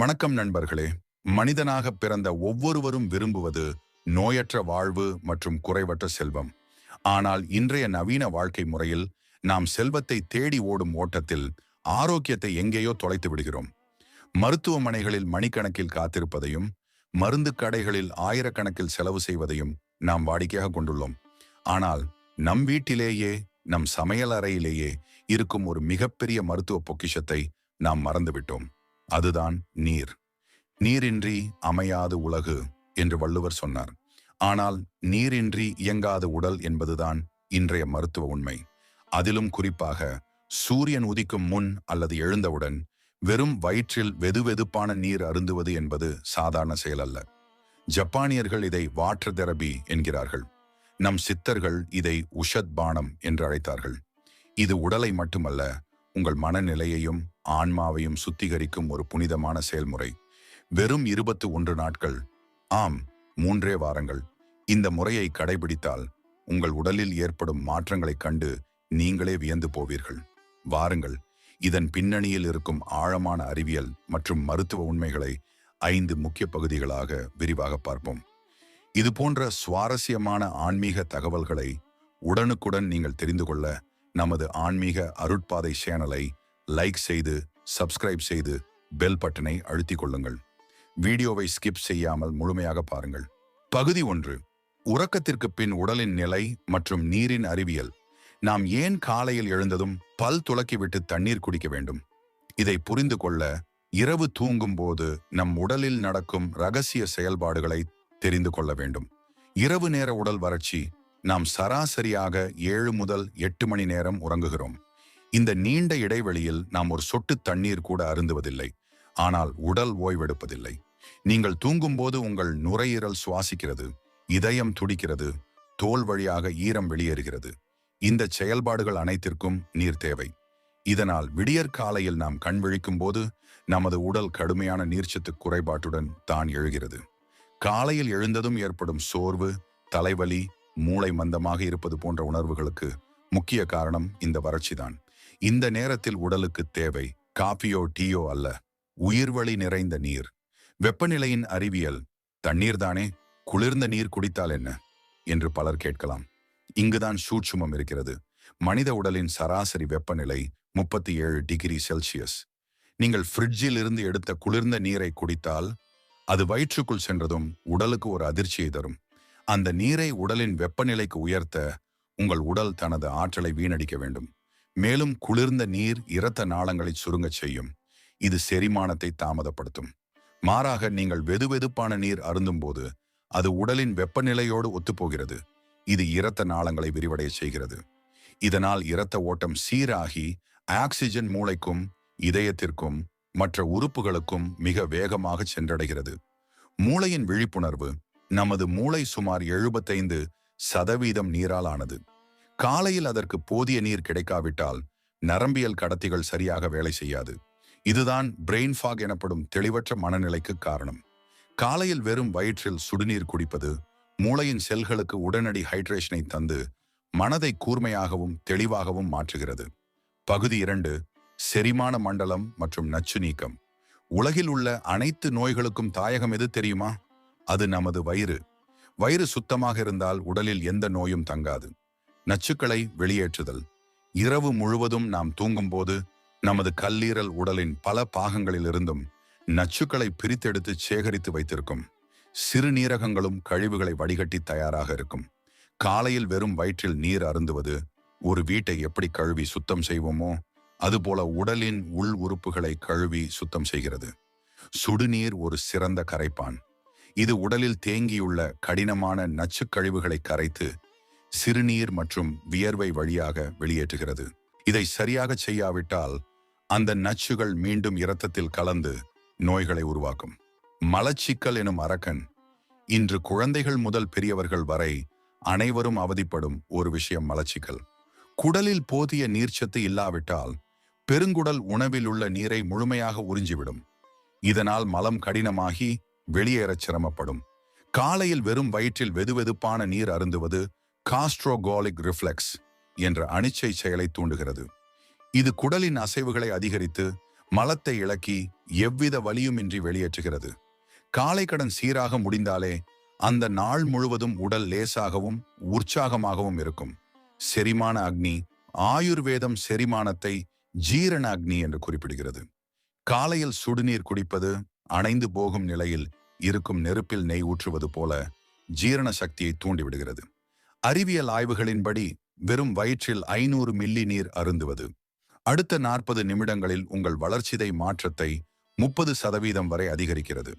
வணக்கம் நண்பர்களே. மனிதனாக பிறந்த ஒவ்வொருவரும் விரும்புவது நோயற்ற வாழ்வு மற்றும் குறைவற்ற செல்வம். ஆனால் இன்றைய நவீன வாழ்க்கை முறையில் நாம் செல்வத்தை தேடி ஓடும் ஓட்டத்தில் ஆரோக்கியத்தை எங்கேயோ தொலைத்து விடுகிறோம். மருத்துவமனைகளில் மணிக்கணக்கில் காத்திருப்பதையும் மருந்து கடைகளில் ஆயிரக்கணக்கில் செலவு செய்வதையும் நாம் வாடிக்கையாக கொண்டுள்ளோம். ஆனால் நம் வீட்டிலேயே நம் சமையல் அறையிலேயே இருக்கும் ஒரு மிகப்பெரிய மருத்துவ பொக்கிஷத்தை நாம் மறந்துவிட்டோம். அதுதான் நீர். நீரின்றி அமையாது உலகு என்று வள்ளுவர் சொன்னார். ஆனால் நீரின்றி இயங்காத உடல் என்பதுதான் இன்றைய மருத்துவ உண்மை. அதிலும் குறிப்பாக சூரியன் உதிக்கும் முன் அல்லது எழுந்தவுடன் வெறும் வயிற்றில் வெதுவெதுப்பான நீர் அருந்துவது என்பது சாதாரண செயல் அல்ல ஜப்பானியர்கள் இதை வாட்டர் தெரபி என்கிறார்கள். நம் சித்தர்கள் இதை உஷத் பானம் என்று அழைத்தார்கள். இது உடலை மட்டுமல்ல உங்கள் மனநிலையையும் ஆன்மாவையும் சுத்திகரிக்கும் ஒரு புனிதமான செயல்முறை. வெறும் இருபத்து ஒன்று நாட்கள் ஆம் மூன்றே வாரங்கள். இந்த முறையை கடைபிடித்தால் உங்கள் உடலில் ஏற்படும் மாற்றங்களைக் கண்டு நீங்களே வியந்து போவீர்கள். வாருங்கள் இதன் பின்னணியில் இருக்கும் ஆழமான அறிவியல் மற்றும் மருத்துவ உண்மைகளை ஐந்து முக்கிய பகுதிகளாக விரிவாக பார்ப்போம். இது போன்ற சுவாரஸ்யமான ஆன்மீக தகவல்களை உடனுக்குடன் நீங்கள் தெரிந்து கொள்ள நமது ஆன்மீக அருட்பாதை சேனலை லைக் செய்து சப்ஸ்கிரைப் செய்து பெல் பட்டனை அழுத்திக் கொள்ளுங்கள். வீடியோவை ஸ்கிப் செய்யாமல் முழுமையாக பாருங்கள். பகுதி ஒன்று. உறக்கத்திற்கு பின் உடலின் நிலை மற்றும் நீரின் அறிவியல். நாம் ஏன் காலையில் எழுந்ததும் பல் துளக்கிவிட்டு தண்ணீர் குடிக்க வேண்டும்? இதை புரிந்து கொள்ள இரவு தூங்கும் போது நம் உடலில் நடக்கும் ரகசிய செயல்பாடுகளை தெரிந்து கொள்ள வேண்டும். இரவு நேர உடல் வறட்சி நாம் சராசரியாக ஏழு முதல் எட்டு மணி நேரம் உறங்குகிறோம். இந்த நீண்ட இடைவெளியில் நாம் ஒரு சொட்டு தண்ணீர் கூட அருந்துவதில்லை. ஆனால் உடல் ஓய்வெடுப்பதில்லை. நீங்கள் தூங்கும்போது உங்கள் நுரையீரல் சுவாசிக்கிறது இதயம் துடிக்கிறது தோல் வழியாக ஈரம் வெளியேறுகிறது. இந்த செயல்பாடுகள் அனைத்திற்கும் நீர் தேவை. இதனால் விடியற் காலையில் நாம் கண் விழிக்கும் போது நமது உடல் கடுமையான நீர்ச்சத்து குறைபாட்டுடன் தான் எழுகிறது. காலையில் எழுந்ததும் ஏற்படும் சோர்வு தலைவலி மூளை மந்தமாக இருப்பது போன்ற உணர்வுகளுக்கு முக்கிய காரணம் இந்த வறட்சிதான். இந்த நேரத்தில் உடலுக்கு தேவை காஃபியோ டீயோ அல்ல உயிர்வழி நிறைந்த நீர். வெப்பநிலையின் அறிவியல் தண்ணீர் தானே குளிர்ந்த நீர் குடித்தால் என்ன? என்று பலர் கேட்கலாம். இங்குதான் சூட்சுமம் இருக்கிறது. மனித உடலின் சராசரி வெப்பநிலை முப்பத்தி ஏழு டிகிரி செல்சியஸ். நீங்கள் ஃப்ரிட்ஜில் இருந்து எடுத்த குளிர்ந்த நீரை குடித்தால் அது வயிற்றுக்குள் சென்றதும் உடலுக்கு ஒரு அதிர்ச்சியை தரும். அந்த நீரை உடலின் வெப்பநிலைக்கு உயர்த்த உங்கள் உடல் தனது ஆற்றலை வீணடிக்க வேண்டும். மேலும் குளிர்ந்த நீர் இரத்த நாளங்களை சுருங்கச் செய்யும். இது செரிமானத்தை தாமதப்படுத்தும். மாறாக நீங்கள் வெதுவெதுப்பான நீர் அருந்தும்போது அது உடலின் வெப்பநிலையோடு ஒத்துப்போகிறது. இது இரத்த நாளங்களை விரிவடைய செய்கிறது. இதனால் இரத்த ஓட்டம் சீராகி ஆக்சிஜன் மூளைக்கும் இதயத்திற்கும் மற்ற உறுப்புகளுக்கும் மிக வேகமாக சென்றடைகிறது. மூளையின் விழிப்புணர்வு நமது மூளை சுமார் எழுபத்தைந்து சதவீதம் நீரால் ஆனது காலையில் அதற்கு போதிய நீர் கிடைக்காவிட்டால் நரம்பியல் கடத்திகள் சரியாக வேலை செய்யாது. இதுதான் பிரெயின் ஃபாக் எனப்படும் தெளிவற்ற மனநிலைக்கு காரணம். காலையில் வெறும் வயிற்றில் சுடுநீர் குடிப்பது மூளையின் செல்களுக்கு உடனடி ஹைட்ரேஷனை தந்து மனதை கூர்மையாகவும் தெளிவாகவும் மாற்றுகிறது. பகுதி இரண்டு செரிமான மண்டலம் மற்றும் நச்சு நீக்கம் உலகில் உள்ள அனைத்து நோய்களுக்கும் தாயகம் எது தெரியுமா? அது நமது வயிறு. வயிறு சுத்தமாக இருந்தால் உடலில் எந்த நோயும் தங்காது. நச்சுக்களை வெளியேற்றுதல். இரவு முழுவதும் நாம் தூங்கும்போது நமது கல்லீரல் உடலின் பல பாகங்களிலிருந்தும் நச்சுக்களை பிரித்தெடுத்து சேகரித்து வைத்திருக்கும். சிறுநீரகங்களும் கழிவுகளை வடிகட்டி தயாராக இருக்கும். காலையில் வெறும் வயிற்றில் நீர் அருந்துவது ஒரு வீட்டை எப்படி கழுவி சுத்தம் செய்வோமோ அதுபோல உடலின் உள் உறுப்புகளை கழுவி சுத்தம் செய்கிறது. சுடுநீர் ஒரு சிறந்த கரைப்பான். இது உடலில் தேங்கியுள்ள கடினமான நச்சுக்கழிவுகளை கரைத்து சிறுநீர் மற்றும் வியர்வை வழியாக வெளியேற்றுகிறது. இதை சரியாக செய்யாவிட்டால் அந்த நச்சுகள் மீண்டும் இரத்தத்தில் கலந்து நோய்களை உருவாக்கும். மலச்சிக்கல் எனும் அரக்கன் இன்று குழந்தைகள் முதல் பெரியவர்கள் வரை அனைவரும் அவதிப்படும் ஒரு விஷயம் மலச்சிக்கல். குடலில் போதிய நீர்ச்சத்து இல்லாவிட்டால் பெருங்குடல் உணவில் உள்ள நீரை முழுமையாக உறிஞ்சிவிடும். இதனால் மலம் கடினமாகி வெளியேறச் சிரமப்படும். காலையில் வெறும் வயிற்றில் வெதுவெதுப்பான நீர் அருந்துவது காஸ்ட்ரோகாலிக் ரிஃப்ளெக்ஸ் என்ற அனிச்சை செயலை தூண்டுகிறது. இது குடலின் அசைவுகளை அதிகரித்து மலத்தை இழக்கி எவ்வித வலியுமின்றி வெளியேற்றுகிறது. காலை கடன் சீராக முடிந்தாலே அந்த நாள் முழுவதும் உடல் லேசாகவும் உற்சாகமாகவும் இருக்கும். செரிமான அக்னி ஆயுர்வேதம் செரிமானத்தை ஜீரண அக்னி என்று குறிப்பிடுகிறது. காலையில் சுடுநீர் குடிப்பது அணைந்து போகும் நிலையில் இருக்கும் நெருப்பில் நெய் ஊற்றுவது போல ஜீரண சக்தியை தூண்டிவிடுகிறது. அறிவியல் ஆய்வுகளின்படி வெறும் வயிற்றில் ஐநூறு மில்லி நீர் அருந்துவது. அடுத்த நாற்பது நிமிடங்களில் உங்கள் வளர்ச்சிதை மாற்றத்தை முப்பது சதவீதம் வரை அதிகரிக்கிறது.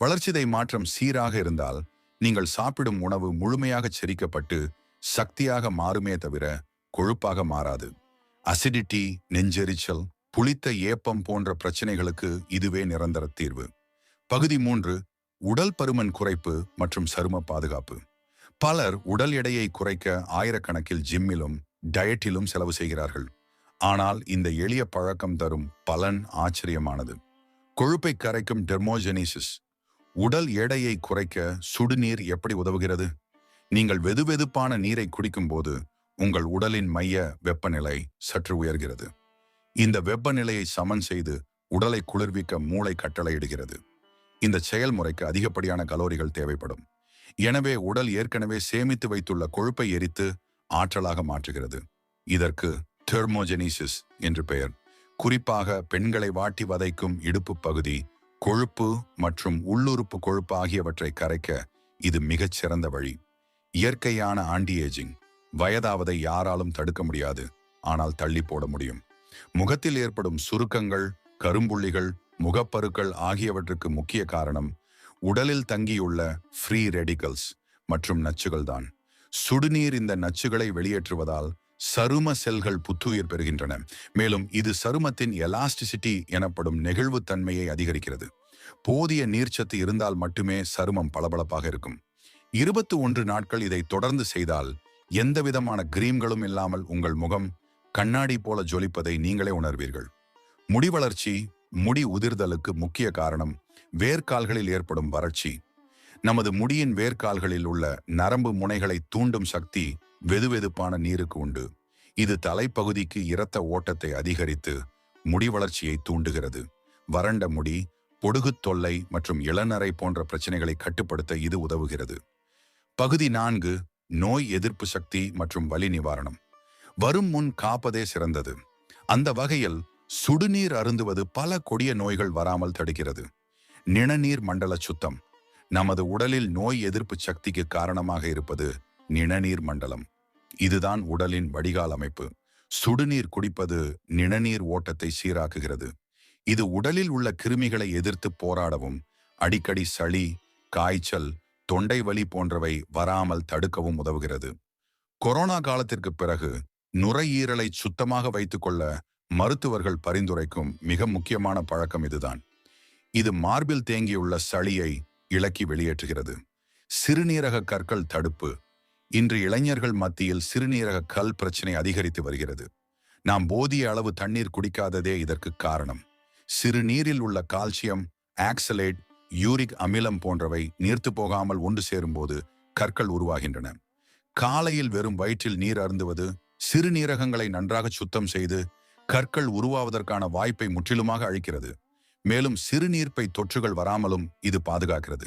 வளர்ச்சிதை மாற்றம் சீராக இருந்தால் நீங்கள் சாப்பிடும் உணவு முழுமையாக செரிக்கப்பட்டு சக்தியாக மாறுமே தவிர கொழுப்பாக மாறாது. அசிடிட்டி நெஞ்செரிச்சல் புளித்த ஏப்பம் போன்ற பிரச்சனைகளுக்கு இதுவே நிரந்தர தீர்வு. பகுதி மூன்று உடல் பருமன் குறைப்பு மற்றும் சரும பாதுகாப்பு. பலர் உடல் எடையை குறைக்க ஆயிரக்கணக்கில் ஜிம்மிலும் டயட்டிலும் செலவு செய்கிறார்கள். ஆனால் இந்த எளிய பழக்கம் தரும் பலன் ஆச்சரியமானது. கொழுப்பை கரைக்கும் டெர்மோஜெனிசிஸ். உடல் எடையை குறைக்க சுடுநீர் எப்படி உதவுகிறது? நீங்கள் வெதுவெதுப்பான நீரை குடிக்கும்போது உங்கள் உடலின் மைய வெப்பநிலை சற்று உயர்கிறது. இந்த வெப்பநிலையை சமன் செய்து உடலை குளிர்விக்க மூளை கட்டளையிடுகிறது. இந்த செயல்முறைக்கு அதிகப்படியான கலோரிகள் தேவைப்படும். எனவே உடல் ஏற்கனவே சேமித்து வைத்துள்ள கொழுப்பை எரித்து ஆற்றலாக மாற்றுகிறது. இதற்கு தெர்மோஜெனிசிஸ் என்று பெயர். குறிப்பாக பெண்களை வாட்டி வதைக்கும் இடுப்பு பகுதி கொழுப்பு மற்றும் உள்ளுறுப்பு கொழுப்பு ஆகியவற்றை கரைக்க இது மிகச் சிறந்த வழி. இயற்கையான ஆன்டி ஏஜிங் வயதாவதை யாராலும் தடுக்க முடியாது. ஆனால் தள்ளி போட முடியும். முகத்தில் ஏற்படும் சுருக்கங்கள் கரும்புள்ளிகள் முகப்பருக்கள் ஆகியவற்றுக்கு முக்கிய காரணம் உடலில் தங்கியுள்ள ஃப்ரீ ரெடிகல்ஸ் மற்றும் நச்சுகள் தான் சுடுநீர் இந்த நச்சுகளை வெளியேற்றுவதால் சரும செல்கள் புத்துயிர் பெறுகின்றன. மேலும் இது சருமத்தின் எலாஸ்டிசிட்டி எனப்படும் நெகிழ்வுத்தன்மையை அதிகரிக்கிறது. போதிய நீர்ச்சத்து இருந்தால் மட்டுமே சருமம் பளபளப்பாக இருக்கும். இருபத்து ஒன்று நாட்கள் இதை தொடர்ந்து செய்தால் எந்த விதமான கிரீம்களும் இல்லாமல் உங்கள் முகம் கண்ணாடி போல ஜொலிப்பதை நீங்களே உணர்வீர்கள். முடி வளர்ச்சி முடி உதிர்தலுக்கு முக்கிய காரணம் வேர்க்கால்களில் ஏற்படும் வறட்சி. நமது முடியின் வேர்க்கால்களில் உள்ள நரம்பு முனைகளை தூண்டும் சக்தி வெதுவெதுப்பான நீருக்கு உண்டு. இது தலைப்பகுதிக்கு இரத்த ஓட்டத்தை அதிகரித்து முடி வளர்ச்சியை தூண்டுகிறது. வறண்ட முடி பொடுகுத் தொல்லை மற்றும் இளநரை போன்ற பிரச்சனைகளை கட்டுப்படுத்த இது உதவுகிறது. பகுதி நான்கு நோய் எதிர்ப்பு சக்தி மற்றும் வலி நிவாரணம். வரும் முன் காப்பதே சிறந்தது. அந்த வகையில் சுடுநீர் அருந்துவது பல கொடிய நோய்கள் வராமல் தடுக்கிறது. நிணநீர் மண்டல சுத்தம். நமது உடலில் நோய் எதிர்ப்பு சக்திக்கு காரணமாக இருப்பது நிணநீர் மண்டலம். இதுதான் உடலின் வடிகால் அமைப்பு. சுடுநீர் குடிப்பது நிணநீர் ஓட்டத்தை சீராக்குகிறது. இது உடலில் உள்ள கிருமிகளை எதிர்த்து போராடவும் அடிக்கடி சளி காய்ச்சல் தொண்டை வலி போன்றவை வராமல் தடுக்கவும் உதவுகிறது. கொரோனா காலத்திற்கு பிறகு நுரையீரலை சுத்தமாக வைத்துக்கொள்ள மருத்துவர்கள் பரிந்துரைக்கும் மிக முக்கியமான பழக்கம் இதுதான். இது மார்பில் தேங்கியுள்ள சளியை இலக்கி வெளியேற்றுகிறது. சிறுநீரக கற்கள் தடுப்பு. இன்று இளைஞர்கள் மத்தியில் சிறுநீரக கல் பிரச்சனை அதிகரித்து வருகிறது. நாம் போதிய அளவு தண்ணீர் குடிக்காததே இதற்கு காரணம். சிறுநீரில் உள்ள கால்சியம் ஆக்சலேட் யூரிக் அமிலம் போன்றவை நீர்த்து போகாமல் ஒன்று சேரும்போது கற்கள் உருவாகின்றன. காலையில் வெறும் வயிற்றில் நீர் அருந்துவது சிறுநீரகங்களை நன்றாக சுத்தம் செய்து கற்கள் உருவாவதற்கான வாய்ப்பை முற்றிலுமாக அழிக்கிறது. மேலும் சிறுநீர்ப்பை தொற்றுகள் வராமலும் இது பாதுகாக்கிறது.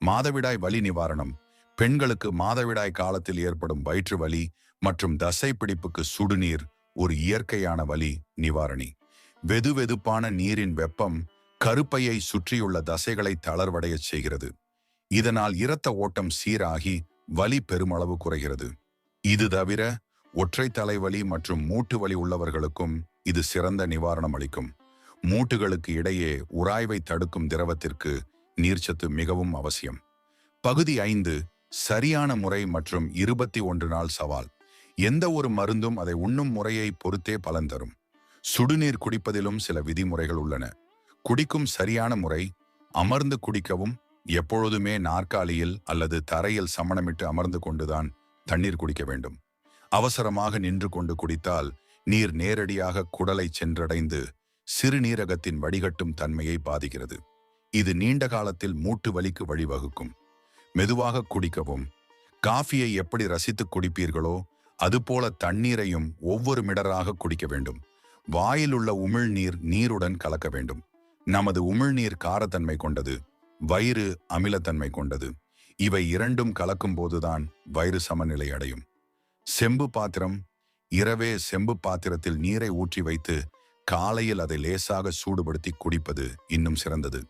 மாதவிடாய் வலி நிவாரணம். பெண்களுக்கு மாதவிடாய் காலத்தில் ஏற்படும் வயிற்று வலி மற்றும் தசை பிடிப்புக்கு சுடுநீர் ஒரு இயற்கையான வலி நிவாரணி. வெது வெதுப்பான நீரின் வெப்பம் கருப்பையை சுற்றியுள்ள தசைகளை தளர்வடைய செய்கிறது. இதனால் இரத்த ஓட்டம் சீராகி வலி பெருமளவு குறைகிறது. இது தவிர ஒற்றை தலைவலி மற்றும் மூட்டு வலி உள்ளவர்களுக்கும் இது சிறந்த நிவாரணம் அளிக்கும். மூட்டுகளுக்கு இடையே உராய்வை தடுக்கும் திரவத்திற்கு நீர்ச்சத்து மிகவும் அவசியம். பகுதி ஐந்து சரியான முறை மற்றும் இருபத்தி ஒன்று நாள் சவால். எந்த ஒரு மருந்தும் அதை உண்ணும் முறையை பொறுத்தே பலன் தரும். சுடுநீர் குடிப்பதிலும் சில விதிமுறைகள் உள்ளன. குடிக்கும் சரியான முறை அமர்ந்து குடிக்கவும் எப்பொழுதுமே நாற்காலியில் அல்லது தரையில் சமணமிட்டு அமர்ந்து கொண்டுதான் தண்ணீர் குடிக்க வேண்டும். அவசரமாக நின்று கொண்டு குடித்தால் நீர் நேரடியாக குடலை சென்றடைந்து சிறுநீரகத்தின் வடிகட்டும் தன்மையை பாதிக்கிறது. இது நீண்ட காலத்தில் மூட்டு வலிக்கு வழிவகுக்கும். மெதுவாக குடிக்கவும். காஃபியை எப்படி ரசித்து குடிப்பீர்களோ அதுபோல தண்ணீரையும் ஒவ்வொரு மிடராக குடிக்க வேண்டும். வாயில் உள்ள உமிழ்நீர் நீருடன் கலக்க வேண்டும். நமது உமிழ்நீர் காரத்தன்மை கொண்டது வயிறு அமிலத்தன்மை கொண்டது. இவை இரண்டும் கலக்கும் போதுதான் வயிறு சமநிலை அடையும். செம்பு பாத்திரம் இரவே செம்பு பாத்திரத்தில் நீரை ஊற்றி வைத்து காலையில் அதை லேசாக சூடுபடுத்தி குடிப்பது இன்னும் சிறந்தது.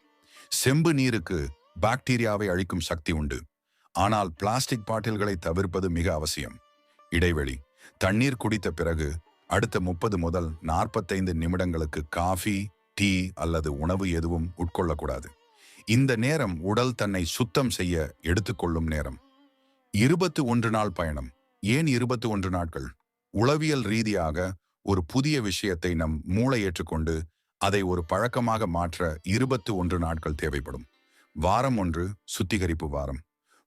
செம்பு நீருக்கு பாக்டீரியாவை அழிக்கும் சக்தி உண்டு. ஆனால் பிளாஸ்டிக் பாட்டில்களை தவிர்ப்பது மிக அவசியம். இடைவெளி. தண்ணீர் குடித்த பிறகு அடுத்த முப்பது முதல் நாற்பத்தைந்து நிமிடங்களுக்கு காஃபி டீ அல்லது உணவு எதுவும் உட்கொள்ளக்கூடாது. இந்த நேரம் உடல் தன்னை சுத்தம் செய்ய எடுத்துக்கொள்ளும் நேரம். இருபத்து ஒன்று நாள் பயணம். ஏன் இருபத்து ஒன்று நாட்கள்? உளவியல் ரீதியாக ஒரு புதிய விஷயத்தை நம் மூளை ஏற்றுக்கொண்டு அதை ஒரு பழக்கமாக மாற்ற இருபத்து ஒன்று நாட்கள் தேவைப்படும். வாரம் ஒன்று சுத்திகரிப்பு வாரம்.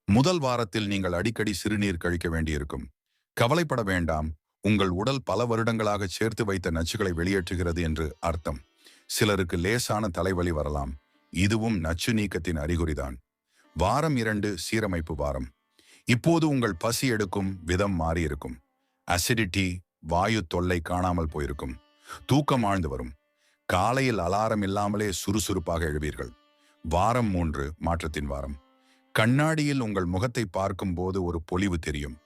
முதல் வாரத்தில் நீங்கள் அடிக்கடி சிறுநீர் கழிக்க வேண்டியிருக்கும். கவலைப்பட வேண்டாம். உங்கள் உடல் பல வருடங்களாக சேர்த்து வைத்த நச்சுகளை வெளியேற்றுகிறது என்று அர்த்தம். சிலருக்கு லேசான தலைவலி வரலாம். இதுவும் நச்சு நீக்கத்தின் அறிகுறிதான். வாரம் இரண்டு சீரமைப்பு வாரம். இப்போது உங்கள் பசி எடுக்கும் விதம் மாறியிருக்கும். அசிடிட்டி வாயு தொல்லை காணாமல் போயிருக்கும். தூக்கம் ஆழ்ந்து வரும். காலையில் அலாரம் இல்லாமலே சுறுசுறுப்பாக எழுவீர்கள். வாரம் மூன்று மாற்றத்தின் வாரம். கண்ணாடியில் உங்கள் முகத்தை பார்க்கும் போது ஒரு பொலிவு தெரியும்.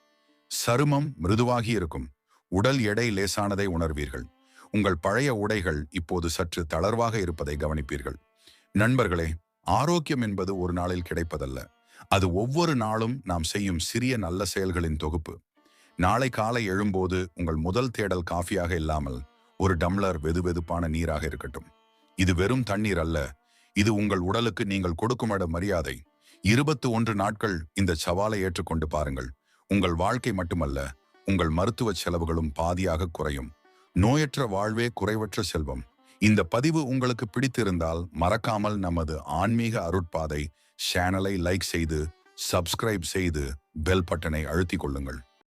சருமம் மிருதுவாகி இருக்கும். உடல் எடை லேசானதை உணர்வீர்கள். உங்கள் பழைய உடைகள் இப்போது சற்று தளர்வாக இருப்பதை கவனிப்பீர்கள். நண்பர்களே ஆரோக்கியம் என்பது ஒரு நாளில் கிடைப்பதல்ல. அது ஒவ்வொரு நாளும் நாம் செய்யும் சிறிய நல்ல செயல்களின் தொகுப்பு. நாளை காலை எழும்போது உங்கள் முதல் தேடல் காஃபியாக இல்லாமல் ஒரு டம்ளர் வெதுவெதுப்பான நீராக இருக்கட்டும். இது வெறும் தண்ணீர் அல்ல. இது உங்கள் உடலுக்கு நீங்கள் கொடுக்கும் இட மரியாதை. இருபத்து ஒன்று நாட்கள் இந்த சவாலை ஏற்றுக்கொண்டு பாருங்கள். உங்கள் வாழ்க்கை மட்டுமல்ல உங்கள் மருத்துவ செலவுகளும் பாதியாக குறையும். நோயற்ற வாழ்வே குறைவற்ற செல்வம். இந்த பதிவு உங்களுக்கு பிடித்திருந்தால் மறக்காமல் நமது ஆன்மீக அருட்பாதை சேனலை லைக் செய்து சப்ஸ்கிரைப் செய்து பெல் பட்டனை அழுத்திக் கொள்ளுங்கள்.